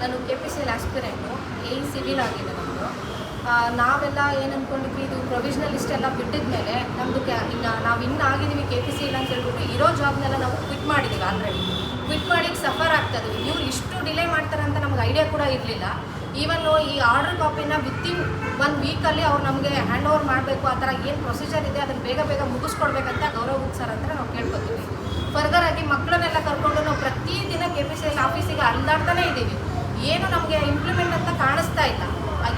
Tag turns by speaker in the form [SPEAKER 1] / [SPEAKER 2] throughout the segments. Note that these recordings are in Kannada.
[SPEAKER 1] ನಾನು K P C L aspirant a civil ಆಗಿದೆ ನಮ್ಮದು ನಾವೆಲ್ಲ ಏನು ಅಂದ್ಕೊಂಡಿದ್ವಿ ಇದು ಪ್ರೊವಿಷನಲ್ ಎಲ್ಲ ಬಿಟ್ಟಿದ ಮೇಲೆ ನಮ್ಮದು ಕ್ಯಾ ಇನ್ನು ನಾವು ಇನ್ನು ಆಗಿದ್ದೀವಿ ಕೆ ಪಿ ಸಿ ಇಲ್ಲ ಅಂತ ಹೇಳ್ಬಿಟ್ಟು ಇರೋ ಜಾಬ್ನೆಲ್ಲ ನಾವು ಕ್ವಿಟ್ ಮಾಡಿದ್ದೀವಿ ಆಲ್ರೆಡಿ ಕ್ವಿಟ್ ಮಾಡಿ ಸಫರ್ ಆಗ್ತದೆ. ಇವ್ರು ಇಷ್ಟು ಡಿಲೇ ಮಾಡ್ತಾರೆ ಅಂತ ನಮ್ಗೆ ಐಡಿಯಾ ಕೂಡ ಇರಲಿಲ್ಲ. ಈವನ್ ಈ ಆರ್ಡರ್ ಕಾಪಿನ ವಿತಿನ್ ಒನ್ ವೀಕಲ್ಲಿ ಅವ್ರು ನಮಗೆ ಹ್ಯಾಂಡ್ ಓವರ್ ಮಾಡಬೇಕು, ಆ ಥರ ಏನು ಪ್ರೊಸೀಜರ್ ಇದೆ, ಅದನ್ನು ಬೇಗ ಬೇಗ ಮುಗಿಸ್ಕೊಡ್ಬೇಕಂತ ಗೌರವ ಸರ್ ಅಂತ ನಾವು ಕೇಳ್ಕೊತೀವಿ. ಫರ್ದರ್ ಆಗಿ ಮಕ್ಕಳನ್ನೆಲ್ಲ ಕರ್ಕೊಂಡು ನಾವು ಪ್ರತಿದಿನ ಕೆ ಪಿ ಸಿ ಎಲ್ ಆಫೀಸಿಗೆ ಅಲ್ದಾಡ್ತಾನೆ ಇದ್ದೀವಿ ಏನು ನಮಗೆ ಇಂಪ್ಲಿಮೆಂಟ್ ಅಂತ ಕಾಣಿಸ್ತಾ ಇಲ್ಲ.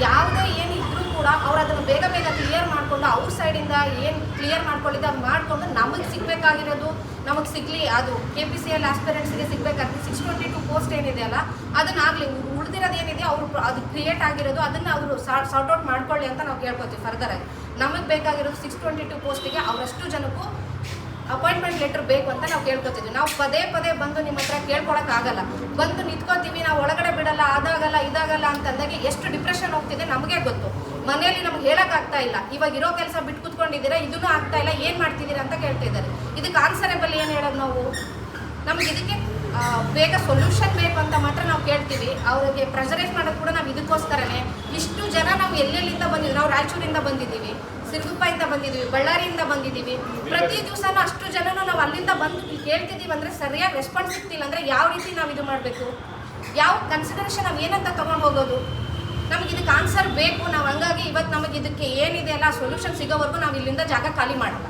[SPEAKER 1] ಯಾವುದೇ ಏನು ಇದ್ರೂ ಕೂಡ ಅವ್ರು ಅದನ್ನು ಬೇಗ ಬೇಗ ಕ್ಲಿಯರ್ ಮಾಡಿಕೊಂಡು ಅವ್ರ ಸೈಡಿಂದ ಏನು ಕ್ಲಿಯರ್ ಮಾಡ್ಕೊಳ್ಳಿದ್ದು ಅದು ಮಾಡಿಕೊಂಡು ನಮಗೆ ಸಿಗಬೇಕಾಗಿರೋದು, ನಮಗೆ ಸಿಗಲಿ, ಅದು ಕೆ ಪಿ ಸಿ ಎಲ್ ಆಸ್ಪಿರೆಂಟ್ಸ್ಗೆ ಸಿಗಬೇಕಾದ್ರೆ ಸಿಕ್ಸ್ ಟ್ವೆಂಟಿ ಟು ಪೋಸ್ಟ್ ಏನಿದೆ ಅಲ್ಲ ಅದನ್ನಾಗಲಿ ಉಳಿದಿರೋದು ಏನಿದೆ ಅವರು ಅದು ಕ್ರಿಯೇಟ್ ಆಗಿರೋದು, ಅದನ್ನು ಅವರು ಸಾರ್ಟ್ ಔಟ್ ಮಾಡ್ಕೊಳ್ಳಿ ಅಂತ ನಾವು ಕೇಳ್ಕೊತೀವಿ ಫರ್ದರ್ ಆಗಿ. ನಮಗೆ ಬೇಕಾಗಿರೋದು ಸಿಕ್ಸ್ ಟ್ವೆಂಟಿ ಟು ಪೋಸ್ಟಿಗೆ ಅವರಷ್ಟು ಜನಕ್ಕೂ ಅಪಾಯಿಂಟ್ಮೆಂಟ್ ಲೆಟರ್ ಬೇಕು ಅಂತ ನಾವು ಕೇಳ್ಕೊತಿದ್ವಿ. ನಾವು ಪದೇ ಪದೇ ಬಂದು ನಿಮ್ಮ ಹತ್ರ ಕೇಳ್ಕೊಳಕ್ಕಾಗಲ್ಲ ಬಂದು ನಿಂತ್ಕೊತೀವಿ, ನಾವು ಬಿಡಲ್ಲ ಅದಾಗಲ್ಲ, ಇದಾಗಲ್ಲ ಅಂತಂದಾಗ ಎಷ್ಟು ಡಿಪ್ರೆಷನ್ ಹೋಗ್ತಿದೆ ನಮಗೆ ಗೊತ್ತು. ಮನೆಯಲ್ಲಿ ನಮ್ಗೆ ಹೇಳೋಕ್ಕಾಗ್ತಾ ಇಲ್ಲ. ಇವಾಗ ಇರೋ ಕೆಲಸ ಬಿಟ್ಟು ಕೂತ್ಕೊಂಡಿದ್ದೀರಾ, ಇದನ್ನು ಆಗ್ತಾ ಇಲ್ಲ, ಏನು ಮಾಡ್ತಿದ್ದೀರಾ ಅಂತ ಕೇಳ್ತಾ ಇದ್ದಾರೆ. ಇದಕ್ಕೆ ಆನ್ಸರೇಬಲ್ ಏನು ಹೇಳೋದು ನಾವು? ನಮ್ಗೆ ಇದಕ್ಕೆ ಬೇಗ ಸೊಲ್ಯೂಷನ್ ಬೇಕು ಅಂತ ಮಾತ್ರ ನಾವು ಕೇಳ್ತೀವಿ. ಅವ್ರಿಗೆ ಪ್ರೆಷರೈಸ್ ಮಾಡೋದು ಕೂಡ ನಾವು ಇದಕ್ಕೋಸ್ಕರನೇ. ಇಷ್ಟು ಜನ ನಾವು ಎಲ್ಲೆಲ್ಲಿಂದ ಬಂದಿದ್ದೀವಿ ನಾವು ರಾಯಚೂರಿಂದ ಬಂದಿದ್ದೀವಿ ಸಿರುಗುಪ್ಪಾಯಿಂದ ಬಂದಿದ್ದೀವಿ, ಬಳ್ಳಾರಿಯಿಂದ ಬಂದಿದ್ದೀವಿ. ಪ್ರತಿ ದಿವಸನೂ ಅಷ್ಟು ಜನನೂ ನಾವು ಅಲ್ಲಿಂದ ಬಂದು ಕೇಳ್ತಿದ್ದೀವಿ ಅಂದರೆ ಸರಿಯಾಗಿ ರೆಸ್ಪಾನ್ಸ್ ಸಿಗ್ತಿಲ್ಲ ಅಂದರೆ ಯಾವ ರೀತಿ ನಾವು ಇದು ಮಾಡಬೇಕು? ಯಾವ ಕನ್ಸಿಡರೇಷನ್ ನಾವು ಏನಂತ ತೊಗೊಂಡು ಹೋಗೋದು? ನಮಗೆ ಇದಕ್ಕೆ ಆನ್ಸರ್ ಬೇಕು. ನಾವು ಹಂಗಾಗಿ ಇವತ್ತು ನಮಗೆ ಇದಕ್ಕೆ ಏನಿದೆ ಅಲ್ಲ ಸೊಲ್ಯೂಷನ್ ಸಿಗೋವರೆಗೂ ನಾವು ಇಲ್ಲಿಂದ ಜಾಗ ಖಾಲಿ ಮಾಡಲ್ಲ.